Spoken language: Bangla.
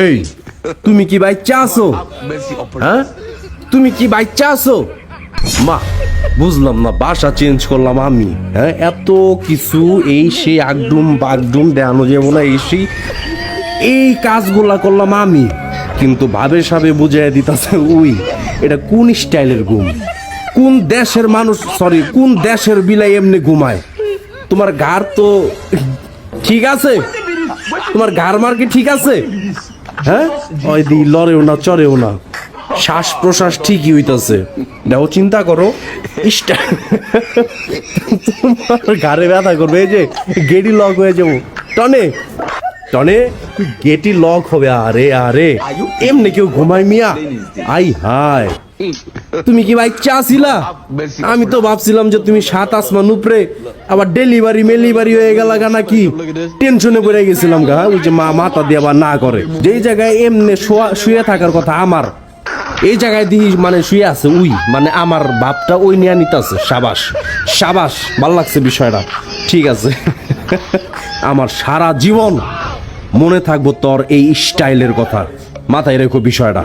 এই, তুমি কি বাচ্চা আছো? হ্যাঁ? তুমি কি বাচ্চা আছো? মা, বুঝলাম না, বাসা চেঞ্জ করলাম আমি। হ্যাঁ এত কিছু এই সেই আগডুম বাগডুম দেখানো যাব না, এই সেই এই কাজগুলা করলাম আমি। কিন্তু ভাবে সাবে বুঝাই দিতেছে, উই, এটা কোন স্টাইলের ঘুম? কোন দেশের মানুষ সরি কোন দেশের বিলাই এমনি ঘুমায়? তোমার গার তো ঠিক আছে? তোমার গার মার কি ঠিক আছে? হ্যাঁ? ওই দি লড়েও না, চড়েও না। শ্বাস প্রশ্বাস ঠিকই হইতাছে। দেখো, চিন্তা করো। ঘাড়ে ব্যথা করবে, এই যে গেডি লক হয়ে যাব। টনে টনে গেটি লক হবে। আরে আরে, এমনি কেউ ঘুমায় মিয়া? আই হায়। তুমি কি ভাই চা ছিলা? আমি তো ভাবছিলাম যে তুমি সাত আসমান উপরে আবার ডেলিভারি মেলিভারি হয়ে গেল গা নাকি? টেনশনে পড়ে গেছিলাম গা ওই যে মা মাথা দিয়ে আবার না করে। যেই জায়গায় এমনি শুয়ে থাকার কথা আমার এই জায়গায় দিহি মানে শুয়ে আছে উই মানে আমার ভাবটা ওই নিয়ে নিতেছে সাবাস। সাবাস ভালো লাগছে বিষয়টা। ঠিক আছে। আমার সারা জীবন মনে থাকব তোর এই স্টাইলের কথা। মাথায় রেখো বিষয়টা।